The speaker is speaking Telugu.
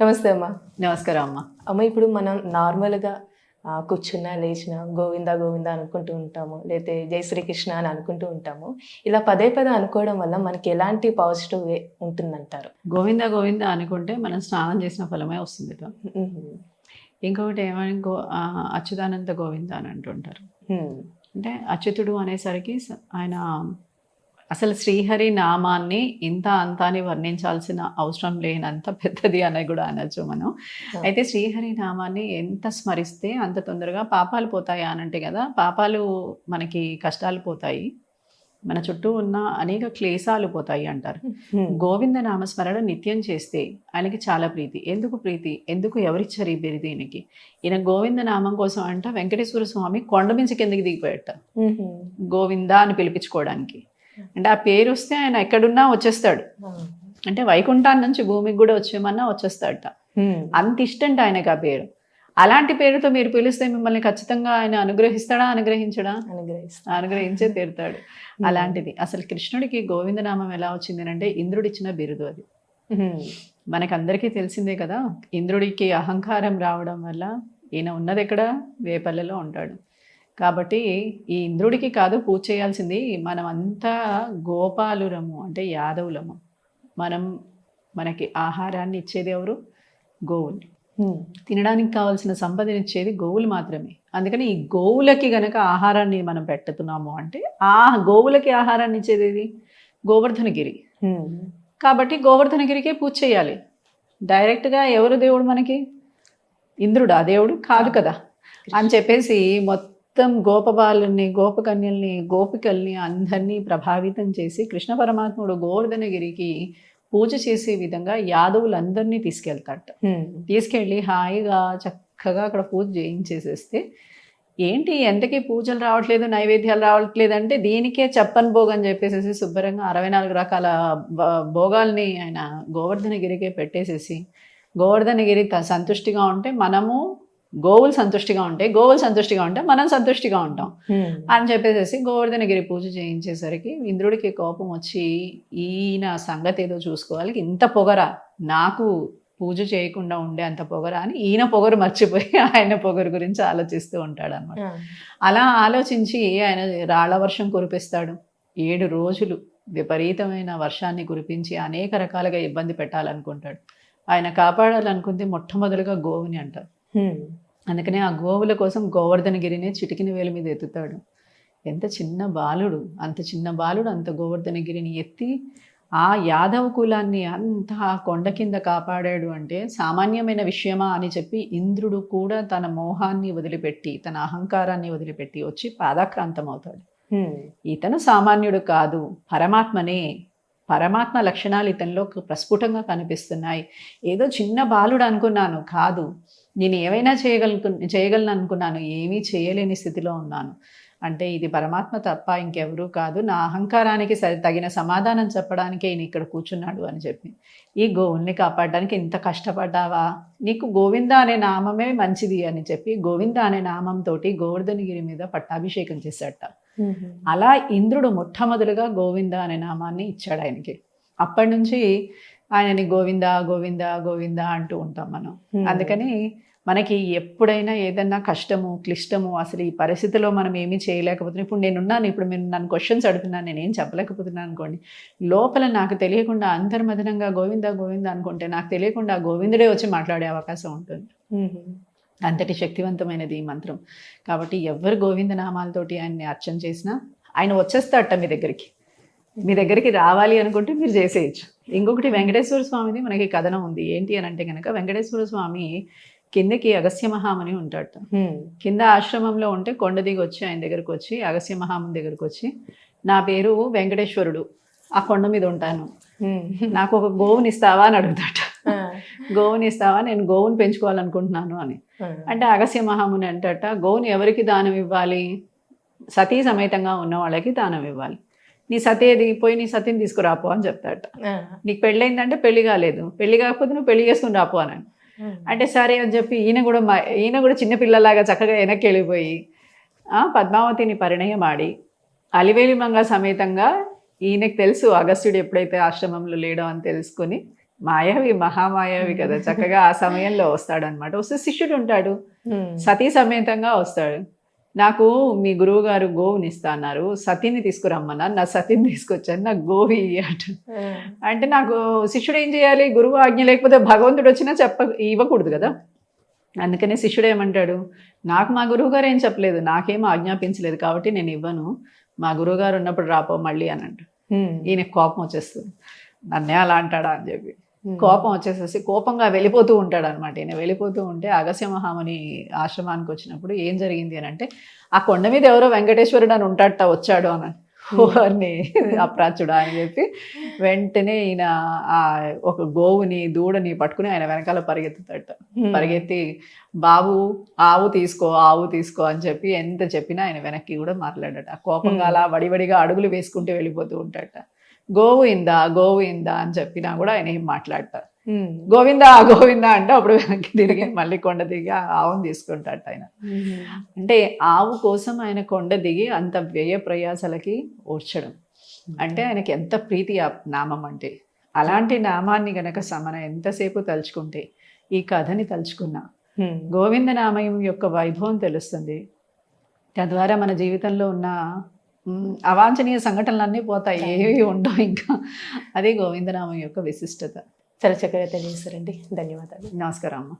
నమస్తే అమ్మా. నమస్కారం అమ్మ. అమ్మ ఇప్పుడు మనం నార్మల్గా కూర్చున్నా లేచినా గోవింద గోవింద అనుకుంటూ ఉంటాము లేతే జై శ్రీకృష్ణ అని అనుకుంటూ ఉంటాము ఇలా పదే పదే అనుకోవడం వల్ల మనకి ఎలాంటి పాజిటివ్ వే ఉంటుందంటారు? గోవింద గోవింద అనుకుంటే మనం స్నానం చేసిన ఫలమే వస్తుంది. ఇంకొకటి ఏమని గో అచ్యుతానంద గోవింద అని అంటుంటారు. అంటే అచ్యుతుడు అనేసరికి ఆయన అసలు శ్రీహరి నామాన్ని ఇంత అంత అని వర్ణించాల్సిన అవసరం లేనంత పెద్దది అని కూడా అనొచ్చు మనం. అయితే శ్రీహరి నామాన్ని ఎంత స్మరిస్తే అంత తొందరగా పాపాలు పోతాయి అని అంటే కదా పాపాలు మనకి కష్టాలు పోతాయి. మన చుట్టూ ఉన్న అనేక క్లేశాలు పోతాయి అంటారు. గోవింద నామస్మరణ నిత్యం చేస్తే ఆయనకి చాలా ప్రీతి. ఎందుకు ప్రీతి? ఎందుకు ఎవరిచ్చారు ఈ బిరుదు ఈయనకి? ఈయన గోవింద నామం కోసం అంట వెంకటేశ్వర స్వామి కొండ మించి కిందకి దిగిపోయట. గోవింద అని పిలిపించుకోవడానికి. అంటే ఆ పేరు వస్తే ఆయన ఎక్కడున్నా వచ్చేస్తాడు. అంటే వైకుంఠాన్ని నుంచి భూమికి కూడా వచ్చేయమన్నా వచ్చేస్తాడట. అంత ఇష్టంట ఆయనకి ఆ పేరు. అలాంటి పేరుతో మీరు పిలిస్తే మిమ్మల్ని ఖచ్చితంగా ఆయన అనుగ్రహిస్తాడా అనుగ్రహించడా? అనుగ్రహిస్తా అనుగ్రహించే తీరుతాడు. అలాంటిది. అసలు కృష్ణుడికి గోవిందనామం ఎలా వచ్చింది అంటే ఇంద్రుడిచ్చిన బిరుదు అది. మనకందరికీ తెలిసిందే కదా ఇంద్రుడికి అహంకారం రావడం వల్ల ఈయన ఉన్నది ఎక్కడ వేపల్లలో ఉంటాడు. కాబట్టి ఈ ఇంద్రుడికి కాదు పూజ చేయాల్సింది మనం అంతా గోపాలురము అంటే యాదవులము. మనం మనకి ఆహారాన్ని ఇచ్చేది ఎవరు? గోవులు. తినడానికి కావాల్సిన సంపదనిచ్చేది గోవులు మాత్రమే. అందుకని ఈ గోవులకి గనక ఆహారాన్ని మనం పెట్టుతున్నాము అంటే ఆ గోవులకి ఆహారాన్ని ఇచ్చేది ఏది? గోవర్ధనగిరి. కాబట్టి గోవర్ధనగిరికే పూజ చేయాలి. డైరెక్ట్గా ఎవరు దేవుడు మనకి? ఇంద్రుడు? ఆ దేవుడు కాదు. కదా. అని చెప్పేసి మొత్తం గోపబాలుని గోపకన్యల్ని గోపికల్ని అందరినీ ప్రభావితం చేసి కృష్ణ పరమాత్ముడు గోవర్ధనగిరికి పూజ చేసే విధంగా యాదవులందరినీ తీసుకెళ్తాడట. తీసుకెళ్ళి హాయిగా చక్కగా అక్కడ పూజ చేయించేసేస్తే ఏంటి ఎంతకీ పూజలు రావట్లేదు నైవేద్యాలు రావట్లేదు అంటే దీనికే చెప్పని భోగం అని చెప్పేసి శుభ్రంగా అరవై నాలుగు రకాల భోగాల్ని ఆయన గోవర్ధనగిరికే పెట్టేసేసి గోవర్ధనగిరి సంతుష్టిగా ఉంటే మనము గోవులు సంతుష్టిగా ఉంటే గోవులు సంతుష్టిగా ఉంటే మనం సంతుష్టిగా ఉంటాం. అని చెప్పేసి గోవర్ధనగిరి పూజ చేయించేసరికి ఇంద్రుడికి కోపం వచ్చి ఈయన సంగతి ఏదో చూసుకోవాలి ఇంత పొగర నాకు పూజ చేయకుండా ఉండే అంత పొగర అని ఈయన పొగరు మర్చిపోయి ఆయన పొగరు గురించి ఆలోచిస్తూ ఉంటాడు అనమాట. అలా ఆలోచించి ఆయన రాళ్ళ వర్షం కురిపిస్తాడు ఏడు రోజులు విపరీతమైన వర్షాన్ని కురిపించి అనేక రకాలుగా ఇబ్బంది పెట్టాలనుకుంటాడు ఆయన కాపాడాలనుకుంది మొట్టమొదలుగా గోవుని అంటారు. అందుకనే ఆ గోవుల కోసం గోవర్ధనగిరిని చిటికిన వేల మీద ఎత్తుతాడు. ఎంత చిన్న బాలుడు అంత చిన్న బాలుడు అంత గోవర్ధనగిరిని ఎత్తి ఆ యాదవ కులాన్ని అంత కొండ కింద కాపాడాడు అంటే సామాన్యమైన విషయమా అని చెప్పి ఇంద్రుడు కూడా తన మోహాన్ని వదిలిపెట్టి తన అహంకారాన్ని వదిలిపెట్టి వచ్చి పాదాక్రాంతం అవుతాడు. ఇతను సామాన్యుడు కాదు పరమాత్మనే పరమాత్మ లక్షణాలు ఇతనిలో ప్రస్ఫుటంగా కనిపిస్తున్నాయి. ఏదో చిన్న బాలుడు అనుకున్నాను. కాదు నేను ఏవైనా చేయగలను చేయగలను అనుకున్నాను. ఏమీ చేయలేని స్థితిలో ఉన్నాను. అంటే ఇది పరమాత్మ తప్ప ఇంకెవరూ కాదు. నా అహంకారానికి సరి తగిన సమాధానం చెప్పడానికే ఈయన ఇక్కడ కూర్చున్నాడు అని చెప్పి. ఈ గోవుల్ని కాపాడడానికి ఇంత కష్టపడ్డావా? నీకు గోవింద అనే నామమే మంచిది అని చెప్పి గోవింద అనే నామంతో గోవర్ధనగిరి మీద పట్టాభిషేకం చేశాట అలా ఇంద్రుడు మొట్టమొదలుగా గోవింద అనే నామాన్ని ఇచ్చాడు ఆయనకి. అప్పటి నుంచి ఆయనని గోవింద గోవింద గోవింద అంటూ ఉంటాం మనం. Hmm. అందుకని మనకి ఎప్పుడైనా ఏదన్నా కష్టము క్లిష్టము అసలు ఈ పరిస్థితిలో మనం ఏమీ చేయలేకపోతున్నాం. ఇప్పుడు నేనున్నాను ఇప్పుడు మీరు నన్ను క్వశ్చన్స్ అడుగుతున్నాను నేనేం చెప్పలేకపోతున్నాను అనుకోండి. లోపల నాకు తెలియకుండా అంతర్మదనంగా గోవింద గోవింద అనుకుంటే నాకు తెలియకుండా గోవిందుడే వచ్చి మాట్లాడే అవకాశం ఉంటుంది. ఉమ్. అంతటి శక్తివంతమైనది ఈ మంత్రం. కాబట్టి ఎవరు గోవింద నామాలతోటి ఆయన్ని అర్చన చేసినా ఆయన వచ్చేస్తాడట మీ దగ్గరికి. మీ దగ్గరికి రావాలి అనుకుంటే మీరు చేసేయచ్చు. ఇంకొకటి వెంకటేశ్వర స్వామిది మనకి కథనం ఉంది. ఏంటి అని అంటే కనుక వెంకటేశ్వర స్వామి కిందకి అగస్త్య మహాముని ఉంటాడట. కింద ఆశ్రమంలో ఉంటే కొండ దిగి వచ్చి ఆయన దగ్గరకు వచ్చి అగస్త్య మహాముని దగ్గరకు వచ్చి నా పేరు వెంకటేశ్వరుడు. ఆ కొండ మీద ఉంటాను. నాకు ఒక గోవుని ఇస్తావా? అని అడుగుతాట. గోవుని ఇస్తావా? నేను గోవుని పెంచుకోవాలనుకుంటున్నాను అని. అంటే అగస్య మహాముని అంటట గోవుని ఎవరికి దానం ఇవ్వాలి? సతీ సమేతంగా ఉన్న వాళ్ళకి దానం ఇవ్వాలి. నీ సతేది పోయి నీ సతీని తీసుకురాపో అని చెప్తాట. ఆ. నీకు పెళ్ళయిందంటే పెళ్ళి కాలేదు. పెళ్ళి కాకపోతే నువ్వు పెళ్ళి చేసుకుని రాపో అని ఉమ్. అంటే సరే అని చెప్పి ఈయన కూడా ఈయన కూడా చిన్నపిల్లలాగా చక్కగా వెనక్కి వెళ్ళిపోయి ఆ, పద్మావతిని పరిణయం ఆడి అలివేలి మంగ సమేతంగా ఈయనకు తెలుసు అగస్త్యుడు ఎప్పుడైతే ఆశ్రమంలో లేడో అని తెలుసుకొని మాయావి మహామాయావి కదా. చక్కగా ఆ సమయంలో వస్తాడనమాట వస్తే శిష్యుడు ఉంటాడు. సతీ సమేతంగా వస్తాడు. నాకు మీ గురువు గారు గోవుని ఇస్తా అన్నారు. సతీని తీసుకురమ్మన్నారు నా సతీని తీసుకొచ్చాను నాకు గోవి ఆ. అంటే నాకు శిష్యుడు ఏం చేయాలి? గురువు ఆజ్ఞ లేకపోతే భగవంతుడు వచ్చినా చెప్ప ఇవ్వకూడదు కదా. అందుకనే శిష్యుడు ఏమంటాడు? నాకు మా గురువు గారు ఏం చెప్పలేదు. నాకేం ఆజ్ఞాపించలేదు కాబట్టి నేను ఇవ్వను. మా గురువు గారు ఉన్నప్పుడు రాపో మళ్ళీ అని అంట. ఈయన కోపం వచ్చేస్తుంది. నన్నే అలా అంటాడా అని చెప్పి. కోపం వచ్చేసేసి కోపంగా వెళ్ళిపోతూ ఉంటాడు అనమాట ఈయన వెళ్ళిపోతూ ఉంటే అగస్య మహాముని ఆశ్రమానికి వచ్చినప్పుడు ఏం జరిగింది అని అంటే ఆ కొండ మీద ఎవరో వెంకటేశ్వరుడు అని ఉంటాడట వచ్చాడు అని వారిని అప్రాచుడా అని చెప్పి వెంటనే ఈయన ఆ ఒక గోవుని దూడని పట్టుకుని ఆయన వెనకాల పరిగెత్తుతాడట. పరిగెత్తి బాబు ఆవు తీసుకో ఆవు తీసుకో అని చెప్పి ఎంత చెప్పినా ఆయన వెనక్కి కూడా మాట్లాడట కోపంగా Hmm. అలా వడివడిగా అడుగులు వేసుకుంటూ వెళ్ళిపోతూ ఉంటాడట. గోవు ఇందా గోవు ఇందా అని చెప్పినా కూడా ఆయన ఏం మాట్లాడట ఉమ్. గోవిందా గోవిందా అంటే అప్పుడు వెనక్కి తిరిగి మళ్ళీ కొండ దిగి ఆవును తీసుకుంటాడట ఆయన. అంటే ఆవు కోసం ఆయన కొండ దిగి అంత వ్యయ ప్రయాసలకి ఓర్చడం. అంటే ఆయనకి ఎంత ప్రీతి ఆ నామం అంటే. అలాంటి నామాన్ని గనక సమన ఎంతసేపు తలుచుకుంటే ఈ కథని తలుచుకున్నా. గోవింద నామయం యొక్క వైభవం తెలుస్తుంది. తద్వారా మన జీవితంలో ఉన్న అవాంఛనీయ సంఘటనలన్నీ పోతాయి. ఏవి ఉండవు ఇంకా. అదే గోవిందనామం యొక్క విశిష్టత. చాలా చక్కగా తెలియజేస్తారండి ధన్యవాదాలు. నమస్కారం అమ్మ.